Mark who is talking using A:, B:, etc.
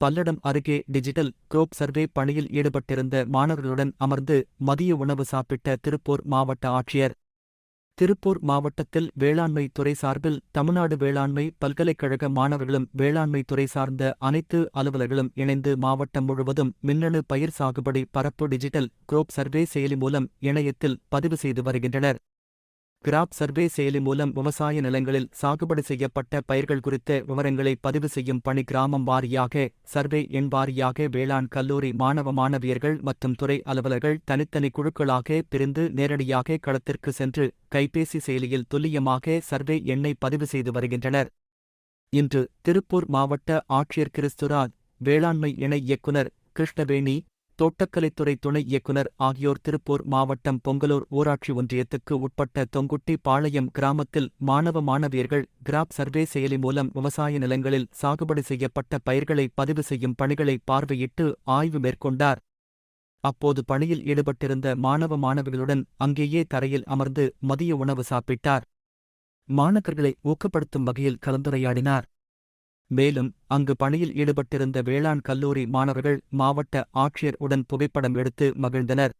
A: பல்லடம் அருகே digital group survey பணியில் ஈடுபட்டிருந்த மாணவர்களுடன் அமர்ந்து மதிய உணவு சாப்பிட்ட திருப்பூர் மாவட்ட ஆட்சியர். திருப்பூர் மாவட்டத்தில் வேளாண்மை துறை சார்பில் தமிழ்நாடு வேளாண்மை பல்கலைக்கழக மாணவர்களும் வேளாண்மை துறை சார்ந்த அனைத்து அலுவலர்களும் இணைந்து மாவட்டம் முழுவதும் மின்னணு பயிர் சாகுபடி பரப்பு டிஜிட்டல் குரோப் சர்வே செயலி மூலம் இணையத்தில் பதிவு செய்து வருகின்றனர். கிராப் சர்வே செயலி மூலம் விவசாய நிலங்களில் சாகுபடி செய்யப்பட்ட பயிர்கள் குறித்த விவரங்களை பதிவு செய்யும் பணி கிராமம் வாரியாக சர்வே எண் வாரியாக வேளாண் கல்லூரி மாணவ மாணவியர்கள் மற்றும் துறை அலுவலர்கள் தனித்தனி குழுக்களாக பிரிந்து நேரடியாக களத்திற்கு சென்று கைபேசி செயலியில் துல்லியமாக சர்வே எண்ணை பதிவு செய்து வருகின்றனர். இன்று திருப்பூர் மாவட்ட ஆட்சியர் கிறிஸ்துராஜ் வேளாண்மை இணை இயக்குநர் கிருஷ்ணவேணி தோட்டக்கலைத்துறை துணை இயக்குநர் ஆகியோர் திருப்பூர் மாவட்டம் பொங்கலூர் ஊராட்சி ஒன்றியத்துக்கு உட்பட்ட தொங்குட்டி பாளையம் கிராமத்தில் மாணவ மாணவியர்கள் கிராப் சர்வே செயலி மூலம் விவசாய நிலங்களில் சாகுபடி செய்யப்பட்ட பயிர்களை பதிவு செய்யும் பணிகளை பார்வையிட்டு ஆய்வு மேற்கொண்டார். அப்போது பணியில் ஈடுபட்டிருந்த மாணவ மாணவிகளுடன் அங்கேயே தரையில் அமர்ந்து மதிய உணவு சாப்பிட்டார். மாணவர்களை ஊக்கப்படுத்தும் வகையில் கலந்துரையாடினார். மேலும் அங்கு பணியில் ஈடுபட்டிருந்த வேளாண் கல்லூரி மாணவர்கள் மாவட்ட ஆட்சியர் உடன் புகைப்படம் எடுத்து மகிழ்ந்தனர்.